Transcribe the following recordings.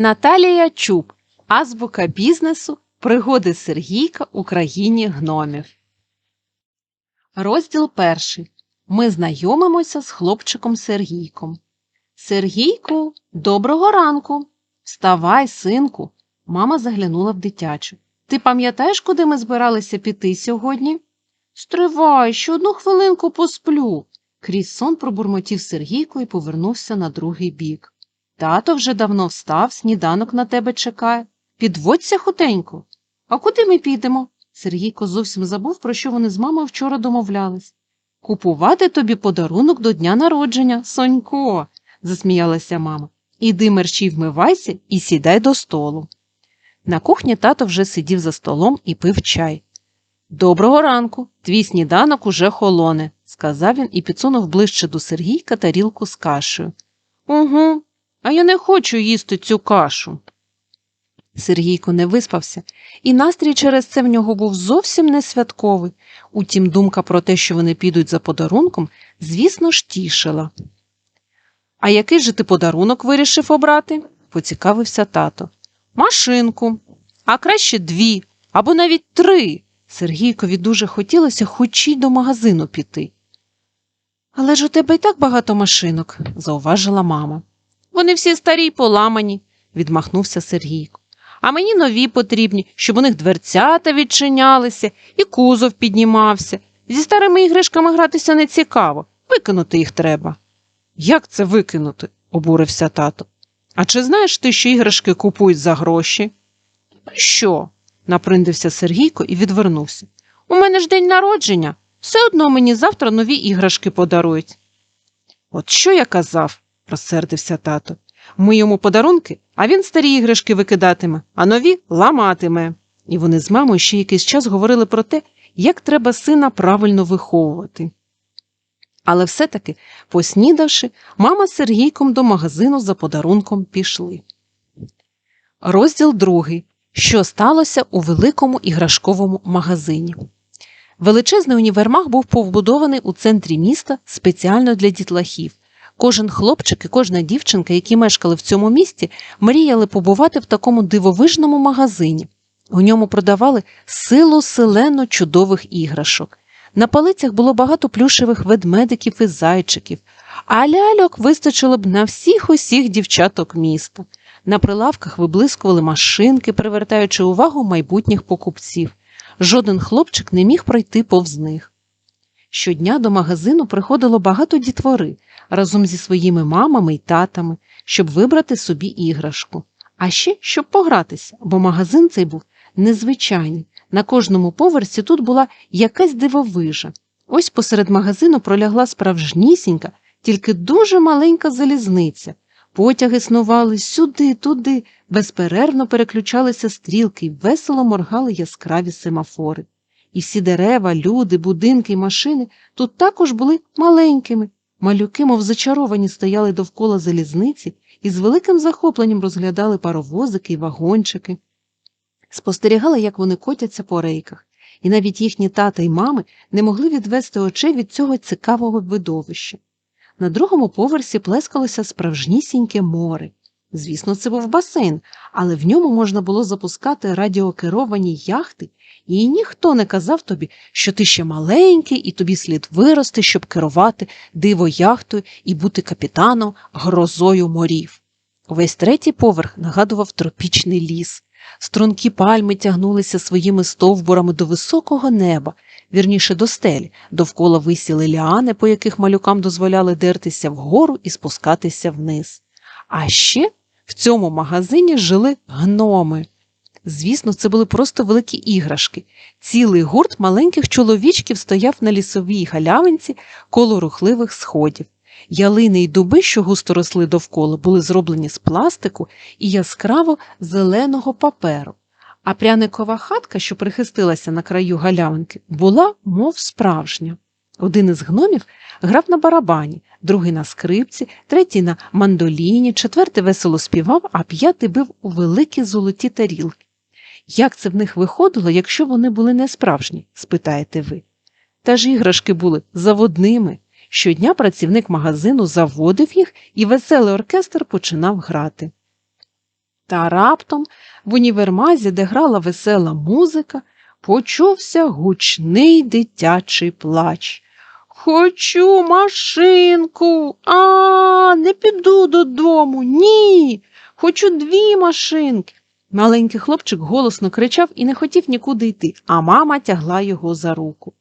Наталія Чуб. Азбука бізнесу. Пригоди Сергійка у країні гномів. Розділ перший. Ми знайомимося з хлопчиком Сергійком. Сергійку, доброго ранку. Вставай, синку. Мама заглянула в дитячу. Ти пам'ятаєш, куди ми збиралися піти сьогодні? Стривай, ще одну хвилинку посплю. Крізь сон пробурмотів Сергійко і повернувся на другий бік. Тато вже давно встав, сніданок на тебе чекає. Підводься хутенько. А куди ми підемо? Сергійко зовсім забув, про що вони з мамою вчора домовлялись. Купувати тобі подарунок до дня народження, Сонько, засміялася мама. Іди мерщій вмивайся і сідай до столу. На кухні тато вже сидів за столом і пив чай. Доброго ранку, твій сніданок уже холоне, сказав він і підсунув ближче до Сергійка тарілку з кашею. Угу, а я не хочу їсти цю кашу. Сергійко не виспався, і настрій через це в нього був зовсім не святковий. Утім, думка про те, що вони підуть за подарунком, звісно ж, тішила. А який же ти подарунок вирішив обрати? поцікавився тато. Машинку, а краще дві або навіть три. Сергійкові дуже хотілося хоч й до магазину піти. Але ж у тебе й так багато машинок, зауважила мама. Вони всі старі й поламані, відмахнувся Сергійко. А мені нові потрібні, щоб у них дверцята відчинялися і кузов піднімався. Зі старими іграшками гратися не цікаво, викинути їх треба. Як це викинути? обурився тато. А чи знаєш ти, що іграшки купують за гроші? Що? наприндився Сергійко і відвернувся. У мене ж день народження. Все одно мені завтра нові іграшки подарують. От що я казав, розсердився тато. Ми йому подарунки, а він старі іграшки викидатиме, а нові ламатиме. І вони з мамою ще якийсь час говорили про те, як треба сина правильно виховувати. Але все-таки, поснідавши, мама з Сергійком до магазину за подарунком пішли. Розділ другий. Що сталося у великому іграшковому магазині? Величезний універмаг був побудований у центрі міста спеціально для дітлахів. Кожен хлопчик і кожна дівчинка, які мешкали в цьому місті, мріяли побувати в такому дивовижному магазині. У ньому продавали силу селено чудових іграшок. На палицях було багато плюшевих ведмедиків і зайчиків, а ляльок вистачило б на всіх усіх дівчаток міста. На прилавках виблискували машинки, привертаючи увагу майбутніх покупців. Жоден хлопчик не міг пройти повз них. Щодня до магазину приходило багато дітвори разом зі своїми мамами й татами, щоб вибрати собі іграшку. А ще щоб погратися, бо магазин цей був незвичайний. На кожному поверсі тут була якась дивовижа. Ось посеред магазину пролягла справжнісінька, тільки дуже маленька залізниця. Потяги снували сюди, туди, безперервно переключалися стрілки й весело моргали яскраві семафори. І всі дерева, люди, будинки й машини тут також були маленькими. Малюки, мов зачаровані, стояли довкола залізниці і з великим захопленням розглядали паровозики й вагончики. Спостерігали, як вони котяться по рейках, і навіть їхні тата й мами не могли відвести очей від цього цікавого видовища. На другому поверсі плескалося справжнісіньке море. Звісно, це був басейн, але в ньому можна було запускати радіокеровані яхти, і ніхто не казав тобі, що ти ще маленький, і тобі слід вирости, щоб керувати дивояхтою і бути капітаном грозою морів. Увесь третій поверх нагадував тропічний ліс. Стрункі пальми тягнулися своїми стовбурами до високого неба, вірніше до стелі, довкола висіли ліани, по яких малюкам дозволяли дертися вгору і спускатися вниз. А ще в цьому магазині жили гноми. Звісно, це були просто великі іграшки. Цілий гурт маленьких чоловічків стояв на лісовій галявинці коло рухливих сходів. Ялини й дуби, що густо росли довкола, були зроблені з пластику і яскраво зеленого паперу, а пряникова хатка, що прихистилася на краю галявинки, була, мов справжня. Один із гномів грав на барабані, другий на скрипці, третій на мандоліні, четвертий весело співав, а п'ятий бив у великі золоті тарілки. Як це в них виходило, якщо вони були не справжні? спитаєте ви. Та ж іграшки були заводними. Щодня працівник магазину заводив їх, і веселий оркестр починав грати. Та раптом в універмазі, де грала весела музика, почувся гучний дитячий плач. Хочу машинку, а не піду додому. Ні. Хочу дві машинки. Маленький хлопчик голосно кричав і не хотів нікуди йти, а мама тягла його за руку.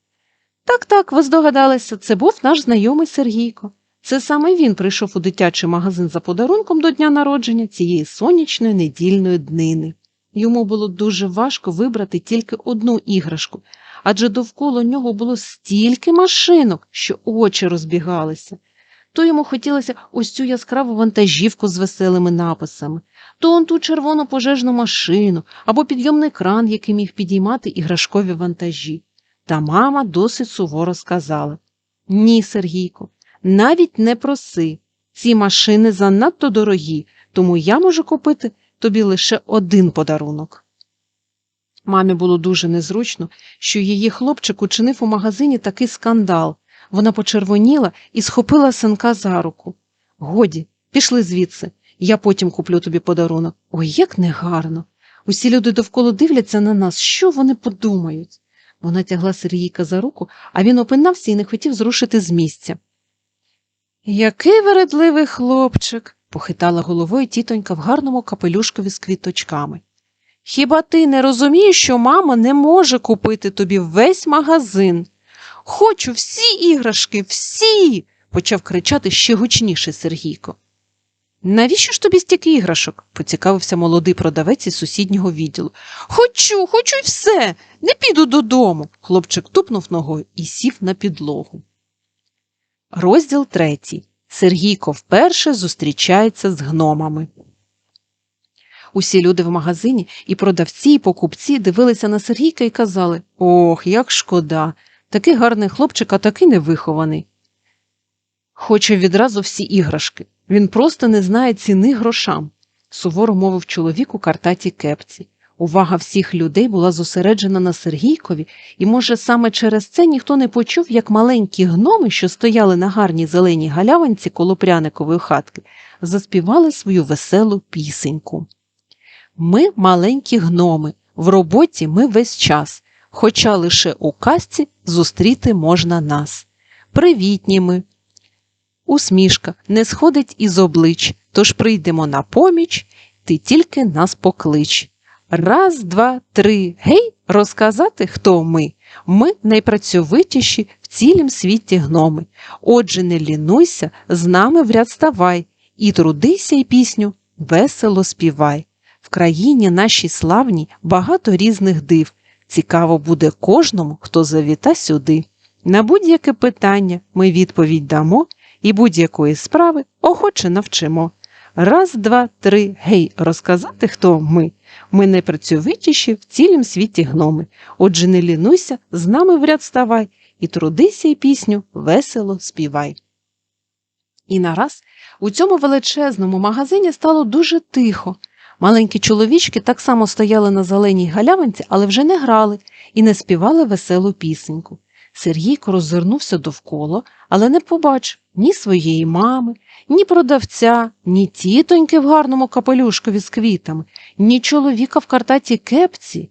Так, так, ви здогадалися, це був наш знайомий Сергійко. Це саме він прийшов у дитячий магазин за подарунком до дня народження цієї сонячної недільної днини. Йому було дуже важко вибрати тільки одну іграшку, адже довкола нього було стільки машинок, що очі розбігалися. То йому хотілося ось цю яскраву вантажівку з веселими написами, то он ту червону пожежну машину або підйомний кран, який міг підіймати іграшкові вантажі. Та мама досить суворо сказала Ні, Сергійко, навіть не проси. Ці машини занадто дорогі, тому я можу купити тобі лише один подарунок. Мамі було дуже незручно, що її хлопчик учинив у магазині такий скандал. Вона почервоніла і схопила синка за руку. Годі, пішли звідси. Я потім куплю тобі подарунок. Ой, як негарно. Усі люди довкола дивляться на нас, що вони подумають. Вона тягла Сергійка за руку, а він опинався і не хотів зрушити з місця. Який вередливий хлопчик, похитала головою тітонька в гарному капелюшкові з квіточками. Хіба ти не розумієш, що мама не може купити тобі весь магазин? Хочу всі іграшки, всі. почав кричати ще гучніше Сергійко. Навіщо ж тобі стільки іграшок? поцікавився молодий продавець із сусіднього відділу. Хочу, хочу й все. Не піду додому. Хлопчик тупнув ногою і сів на підлогу. Розділ третій. Сергійко вперше зустрічається з гномами. Усі люди в магазині, і продавці, і покупці дивилися на Сергійка і казали Ох, як шкода, такий гарний хлопчик, а такий невихований. Хоче відразу всі іграшки. Він просто не знає ціни грошам, суворо мовив чоловік у картатій кепці. Увага всіх людей була зосереджена на Сергійкові, і, може, саме через це ніхто не почув, як маленькі гноми, що стояли на гарній зеленій галявинці коло пряникової хатки, заспівали свою веселу пісеньку. Ми маленькі гноми, в роботі ми весь час, хоча лише у казці зустріти можна нас. Привітні ми. Усмішка не сходить із облич, тож прийдемо на поміч, ти тільки нас поклич. Раз, два, три, гей, розказати, хто ми. Ми найпрацьовитіші в цілім світі гноми. Отже, не лінуйся, з нами в ряд ставай, і трудися й пісню весело співай. В країні нашій славній багато різних див. Цікаво буде кожному, хто завіта сюди. На будь-яке питання ми відповідь дамо і будь-якої справи охоче навчимо. Раз, два, три, гей, розказати, хто ми. Ми найпрацьовитіші в цілім світі гноми. Отже, не лінуйся, з нами в ряд ставай, і трудися й пісню весело співай. І нараз у цьому величезному магазині стало дуже тихо. Маленькі чоловічки так само стояли на зеленій галявинці, але вже не грали і не співали веселу пісеньку. Сергійко роззирнувся довкола, але не побачив ні своєї мами, ні продавця, ні тітоньки в гарному капелюшкові з квітами, ні чоловіка в картатій кепці.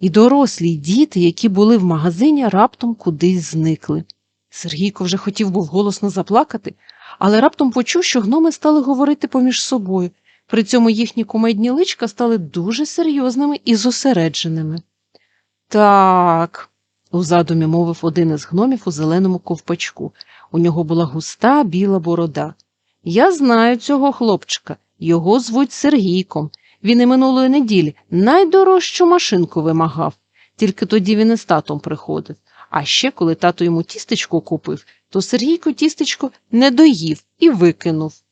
І дорослі й діти, які були в магазині, раптом кудись зникли. Сергійко вже хотів був голосно заплакати, але раптом почув, що гноми стали говорити поміж собою. При цьому їхні кумедні личка стали дуже серйозними і зосередженими. Так, у задумі мовив один із гномів у зеленому ковпачку. У нього була густа біла борода. Я знаю цього хлопчика. Його звуть Сергійком. Він і минулої неділі найдорожчу машинку вимагав. Тільки тоді він із татом приходив. А ще, коли тато йому тістечко купив, то Сергійко тістечко не доїв і викинув.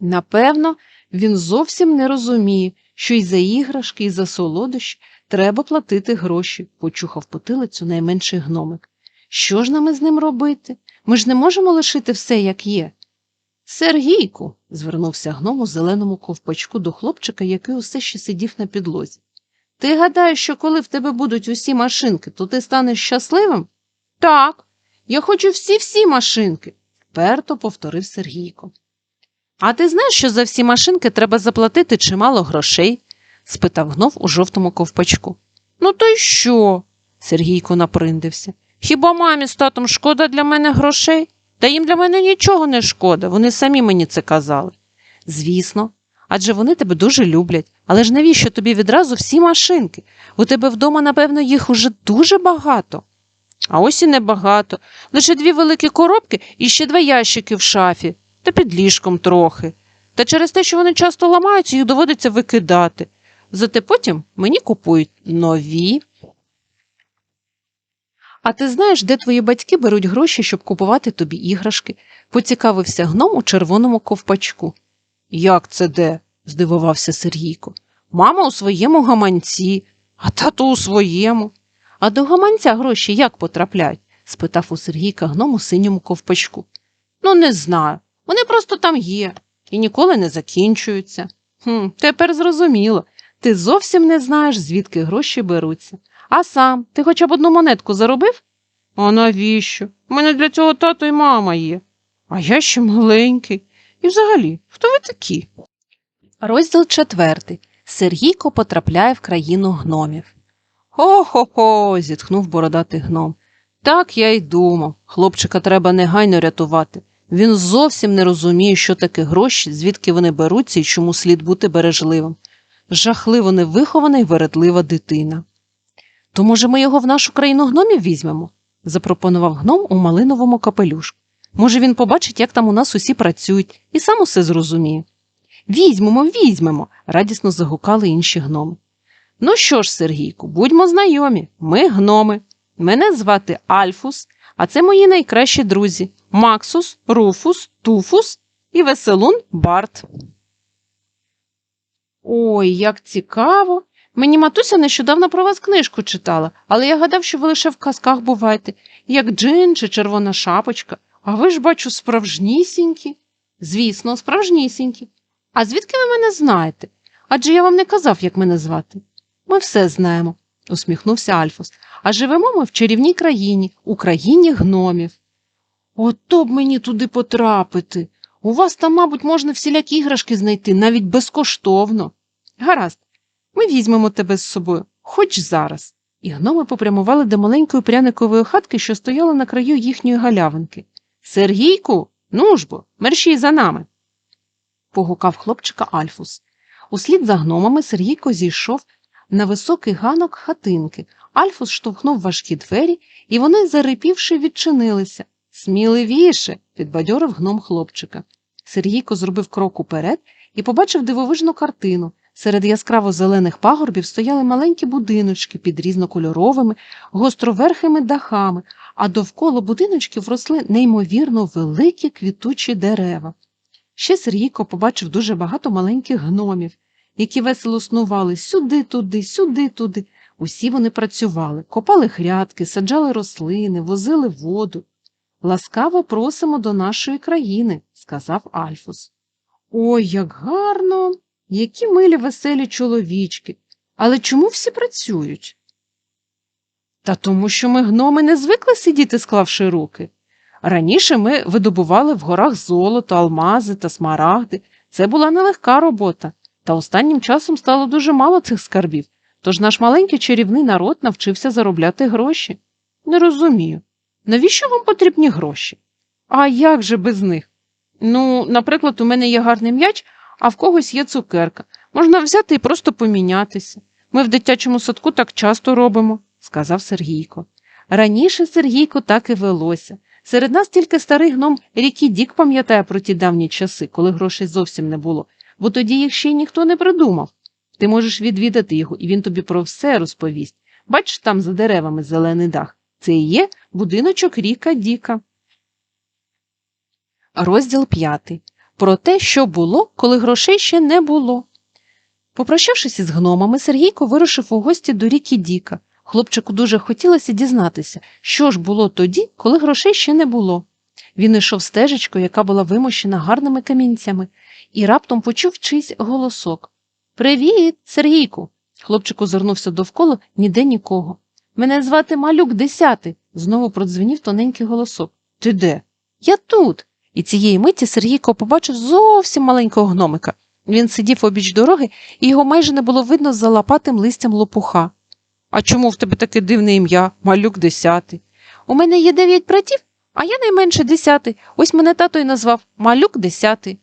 Напевно, він зовсім не розуміє, що й за іграшки, і за солодощі треба платити гроші, почухав потилицю найменший гномик. Що ж нам із ним робити? Ми ж не можемо лишити все, як є. Сергійку, звернувся гном у зеленому ковпачку до хлопчика, який усе ще сидів на підлозі. Ти гадаєш, що коли в тебе будуть усі машинки, то ти станеш щасливим? Так, я хочу всі всі машинки, вперто повторив Сергійко. А ти знаєш, що за всі машинки треба заплатити чимало грошей? спитав гнов у жовтому ковпачку. Ну, то й що? Сергійко наприндився. Хіба мамі з татом шкода для мене грошей? Та їм для мене нічого не шкода, вони самі мені це казали. Звісно, адже вони тебе дуже люблять. Але ж навіщо тобі відразу всі машинки? У тебе вдома, напевно, їх уже дуже багато. А ось і небагато. Лише дві великі коробки і ще два ящики в шафі, та під ліжком трохи. Та через те, що вони часто ламаються, їх доводиться викидати. Зате потім мені купують нові. А ти знаєш, де твої батьки беруть гроші, щоб купувати тобі іграшки? поцікавився гном у червоному ковпачку. Як це де? здивувався Сергійко. Мама у своєму гаманці, а тато у своєму. А до гаманця гроші як потрапляють? спитав у Сергійка гном у синьому ковпачку. Ну, не знаю. Вони просто там є і ніколи не закінчуються. Хм, Тепер зрозуміло. Ти зовсім не знаєш, звідки гроші беруться. А сам ти хоча б одну монетку заробив? А навіщо? У мене для цього тато і мама є. А я ще маленький. І взагалі, хто ви такі? Розділ четвертий. Сергійко потрапляє в країну гномів. Хо-хо-хо. зітхнув бородатий гном. Так я й думав. Хлопчика треба негайно рятувати. Він зовсім не розуміє, що таке гроші, звідки вони беруться і чому слід бути бережливим. Жахливо невихована й вередлива дитина. То, може, ми його в нашу країну гномів візьмемо? запропонував гном у малиновому капелюшку. Може, він побачить, як там у нас усі працюють, і сам усе зрозуміє. Візьмемо, візьмемо, радісно загукали інші гноми. Ну що ж, Сергійку, будьмо знайомі, ми гноми. Мене звати Альфус, а це мої найкращі друзі Максус, Руфус, Туфус і Веселун Барт. Ой, як цікаво. Мені матуся нещодавно про вас книжку читала, але я гадав, що ви лише в казках буваєте, як джин чи червона шапочка. А ви ж, бачу, справжнісінькі. Звісно, справжнісінькі. А звідки ви мене знаєте? Адже я вам не казав, як мене звати. Ми все знаємо, усміхнувся Альфос. А живемо ми в чарівній країні, у країні гномів. Ото б мені туди потрапити. У вас там, мабуть, можна всілякі іграшки знайти, навіть безкоштовно. Гаразд, ми візьмемо тебе з собою, хоч зараз. І гноми попрямували до маленької пряникової хатки, що стояла на краю їхньої галявинки. Сергійку, ну ж бо, мерщій за нами. погукав хлопчика Альфус. Услід за гномами Сергійко зійшов на високий ганок хатинки. Альфус штовхнув важкі двері, і вони, зарипівши, відчинилися. Сміливіше, підбадьорив гном хлопчика. Сергійко зробив крок уперед і побачив дивовижну картину. Серед яскраво зелених пагорбів стояли маленькі будиночки під різнокольоровими, гостроверхими дахами, а довкола будиночків росли неймовірно великі квітучі дерева. Ще Сергійко побачив дуже багато маленьких гномів, які весело снували сюди, туди, сюди, туди. Усі вони працювали, копали хрядки, саджали рослини, возили воду. Ласкаво просимо до нашої країни, сказав Альфус. Ой, як гарно, які милі веселі чоловічки. Але чому всі працюють? Та тому, що ми гноми не звикли сидіти, склавши руки. Раніше ми видобували в горах золото, алмази та смарагди. Це була нелегка робота, та останнім часом стало дуже мало цих скарбів, тож наш маленький чарівний народ навчився заробляти гроші. Не розумію, навіщо вам потрібні гроші? А як же без них? Ну, наприклад, у мене є гарний м'яч, а в когось є цукерка. Можна взяти і просто помінятися. Ми в дитячому садку так часто робимо, сказав Сергійко. Раніше Сергійко так і велося. Серед нас тільки старий гном Рікі Дік пам'ятає про ті давні часи, коли грошей зовсім не було, бо тоді їх ще й ніхто не придумав. Ти можеш відвідати його, і він тобі про все розповість. Бачиш там за деревами зелений дах. Це і є будиночок Ріка Діка. Розділ п'ятий. Про те, що було, коли грошей ще не було. Попрощавшись із гномами, Сергійко вирушив у гості до Рікі Діка. Хлопчику дуже хотілося дізнатися, що ж було тоді, коли грошей ще не було. Він йшов стежечкою, яка була вимощена гарними камінцями, і раптом почув чийсь голосок. Привіт, Сергійку. Хлопчик озирнувся довкола ніде нікого. Мене звати Малюк Десятий, знову продзвенів тоненький голосок. Ти де? Я тут. І цієї миті Сергійко побачив зовсім маленького гномика. Він сидів обіч дороги, і його майже не було видно за лопатим листям лопуха. А чому в тебе таке дивне ім'я, малюк десятий? У мене є дев'ять братів, а я найменше десятий. Ось мене тато й назвав малюк десятий.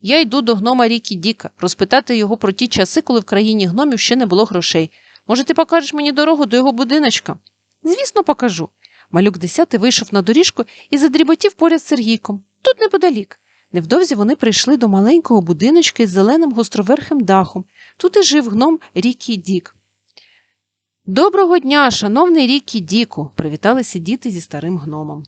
Я йду до гнома Рікі Діка розпитати його про ті часи, коли в країні гномів ще не було грошей. Може, ти покажеш мені дорогу до його будиночка? Звісно, покажу. Малюк десятий вийшов на доріжку і задріботів поряд з Сергійком. Тут неподалік. Невдовзі вони прийшли до маленького будиночка із зеленим гостроверхим дахом. Тут і жив гном Рікі Дік. Доброго дня, шановний Рікі Діку, привіталися діти зі старим гномом.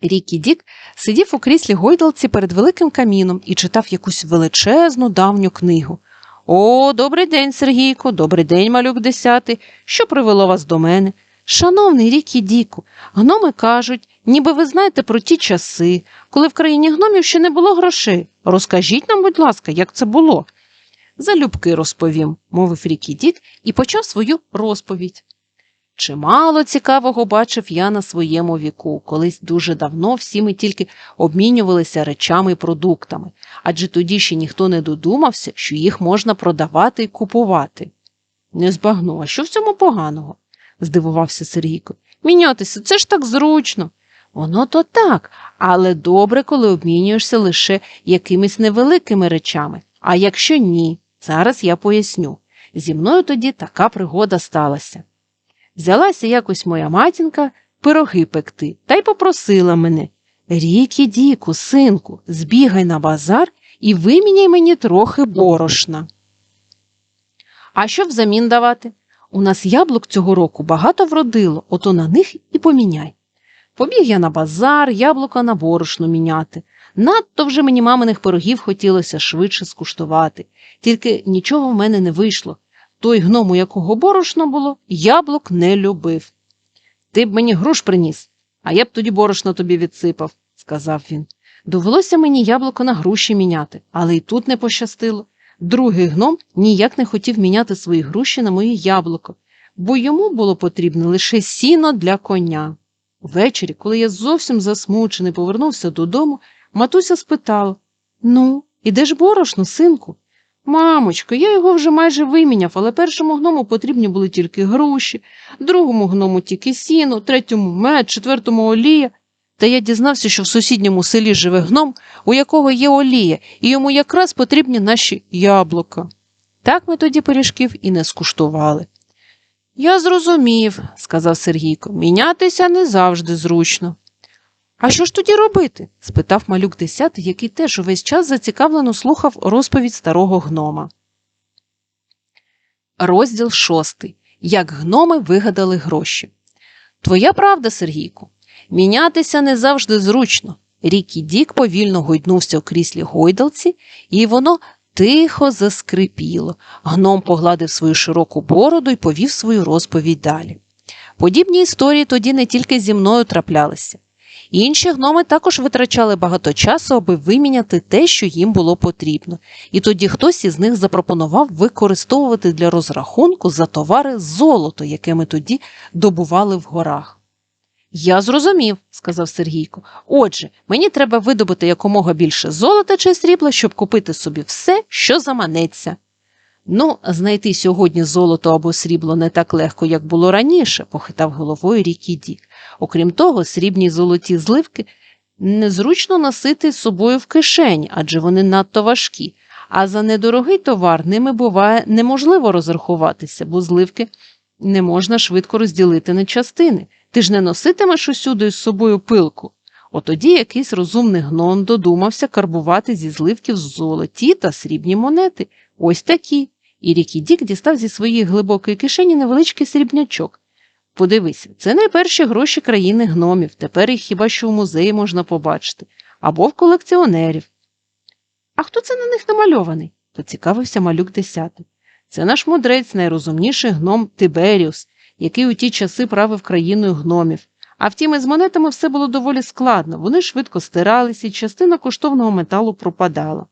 Рікі Дік сидів у кріслі гойдалці перед великим каміном і читав якусь величезну давню книгу. О, добрий день, Сергійко, добрий день, малюк десятий. Що привело вас до мене? Шановний рік і Діку, гноми кажуть, ніби ви знаєте про ті часи, коли в країні гномів ще не було грошей. Розкажіть нам, будь ласка, як це було. Залюбки розповім, мовив рік і Дік і почав свою розповідь. Чимало цікавого бачив я на своєму віку. Колись дуже давно всі ми тільки обмінювалися речами і продуктами, адже тоді ще ніхто не додумався, що їх можна продавати і купувати. Не збагну, а що в цьому поганого? здивувався Сергійко. Мінятися, це ж так зручно. Воно то так, але добре, коли обмінюєшся лише якимись невеликими речами. А якщо ні, зараз я поясню. Зі мною тоді така пригода сталася. Взялася якось моя матінка пироги пекти та й попросила мене Рікі, діку, синку, збігай на базар і виміняй мені трохи борошна. А що взамін давати? У нас яблук цього року багато вродило, ото на них і поміняй. Побіг я на базар, яблука на борошно міняти. Надто вже мені маминих пирогів хотілося швидше скуштувати, тільки нічого в мене не вийшло. Той гном, у якого борошно було, яблук не любив. Ти б мені груш приніс, а я б тоді борошно тобі відсипав, сказав він. Довелося мені яблуко на груші міняти, але й тут не пощастило. Другий гном ніяк не хотів міняти свої груші на моє яблуко, бо йому було потрібно лише сіно для коня. Ввечері, коли я зовсім засмучений повернувся додому, матуся спитала Ну, і де ж борошно, синку? Мамочко, я його вже майже виміняв, але першому гному потрібні були тільки груші, другому гному тільки сіно, третьому мед, четвертому олія. Та я дізнався, що в сусідньому селі живе гном, у якого є олія, і йому якраз потрібні наші яблука. Так ми тоді пиріжків і не скуштували. Я зрозумів, сказав Сергійко, мінятися не завжди зручно. А що ж тоді робити? спитав малюк десятий, який теж увесь час зацікавлено слухав розповідь старого гнома. Розділ шостий. Як гноми вигадали гроші. Твоя правда, Сергійку. Мінятися не завжди зручно. Рікі Дік повільно гойднувся у кріслі гойдалці, і воно тихо заскрипіло. Гном погладив свою широку бороду і повів свою розповідь далі. Подібні історії тоді не тільки зі мною траплялися. Інші гноми також витрачали багато часу, аби виміняти те, що їм було потрібно, і тоді хтось із них запропонував використовувати для розрахунку за товари золото, яке ми тоді добували в горах. Я зрозумів, сказав Сергійко. Отже, мені треба видобути якомога більше золота чи срібла, щоб купити собі все, що заманеться. Ну, знайти сьогодні золото або срібло не так легко, як було раніше, похитав головою Рікі Дік. Окрім того, срібні золоті зливки незручно носити з собою в кишені, адже вони надто важкі. А за недорогий товар ними буває неможливо розрахуватися, бо зливки не можна швидко розділити на частини. Ти ж не носитимеш усюди з собою пилку. Отоді якийсь розумний гном додумався карбувати зі зливків золоті та срібні монети. Ось такі. І Рікі Дік дістав зі своєї глибокої кишені невеличкий срібнячок. Подивися, це найперші гроші країни гномів. Тепер їх хіба що в музеї можна побачити, або в колекціонерів. А хто це на них намальований? поцікавився малюк десятий. Це наш мудрець, найрозумніший гном Тиберіус, який у ті часи правив країною гномів. А втім, із монетами все було доволі складно, вони швидко стиралися, і частина коштовного металу пропадала.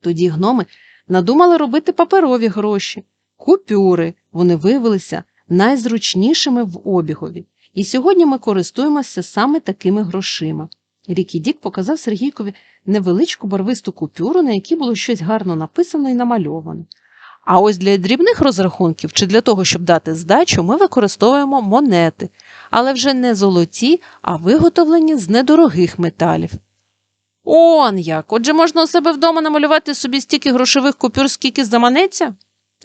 Тоді гноми надумали робити паперові гроші, купюри. Вони виявилися найзручнішими в обігові. І сьогодні ми користуємося саме такими грошима. Рікі Дік показав Сергійкові невеличку барвисту купюру, на якій було щось гарно написано і намальовано. А ось для дрібних розрахунків чи для того, щоб дати здачу, ми використовуємо монети, але вже не золоті, а виготовлені з недорогих металів. Он як! Отже, можна у себе вдома намалювати собі стільки грошових купюр, скільки заманеться?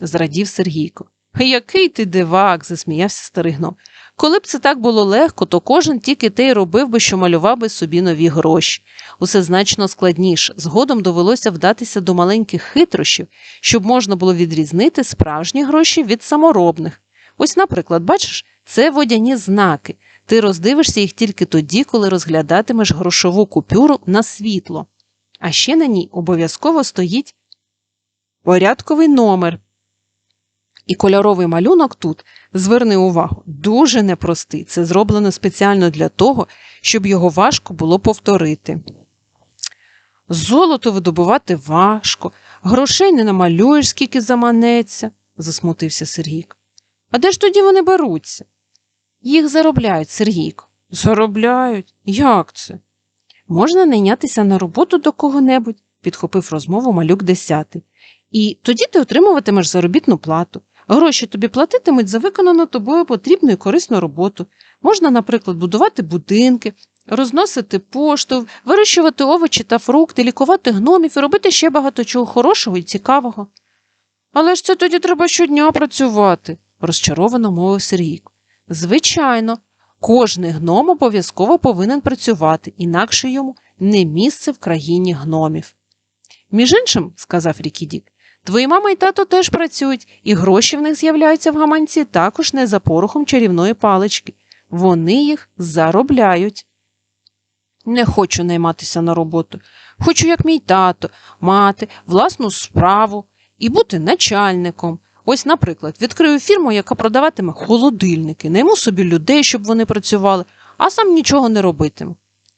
зрадів Сергійко. Який ти дивак, засміявся старий гном. Коли б це так було легко, то кожен тільки те й робив би, що малював би собі нові гроші. Усе значно складніше. Згодом довелося вдатися до маленьких хитрощів, щоб можна було відрізнити справжні гроші від саморобних. Ось, наприклад, бачиш, це водяні знаки. Ти роздивишся їх тільки тоді, коли розглядатимеш грошову купюру на світло. А ще на ній обов'язково стоїть порядковий номер. І кольоровий малюнок тут, зверни увагу, дуже непростий. Це зроблено спеціально для того, щоб його важко було повторити. Золото видобувати важко, грошей не намалюєш, скільки заманеться, засмутився Сергійко. А де ж тоді вони беруться? Їх заробляють, Сергійко. Заробляють? Як це? Можна найнятися на роботу до кого-небудь, підхопив розмову малюк десятий. І тоді ти отримуватимеш заробітну плату. Гроші тобі платитимуть за виконану тобою потрібну і корисну роботу. Можна, наприклад, будувати будинки, розносити пошту, вирощувати овочі та фрукти, лікувати гномів і робити ще багато чого хорошого і цікавого. Але ж це тоді треба щодня працювати, розчаровано мовив Сергійко. Звичайно, кожний гном обов'язково повинен працювати, інакше йому не місце в країні гномів. Між іншим, сказав Рікідік, твої мама і тато теж працюють, і гроші в них з'являються в гаманці також не за порохом чарівної палички. Вони їх заробляють. Не хочу найматися на роботу. Хочу, як мій тато, мати власну справу і бути начальником. Ось, наприклад, відкрию фірму, яка продаватиме холодильники, найму собі людей, щоб вони працювали, а сам нічого не робитиму.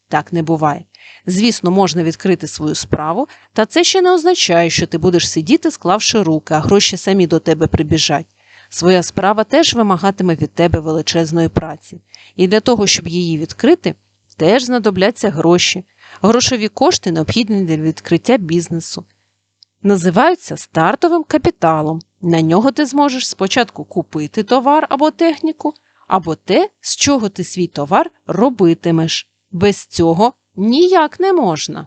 Так не буває. Звісно, можна відкрити свою справу, та це ще не означає, що ти будеш сидіти, склавши руки, а гроші самі до тебе прибіжать. Своя справа теж вимагатиме від тебе величезної праці. І для того, щоб її відкрити, теж знадобляться гроші. Грошові кошти необхідні для відкриття бізнесу. Називаються стартовим капіталом. На нього ти зможеш спочатку купити товар або техніку, або те, з чого ти свій товар робитимеш. Без цього ніяк не можна.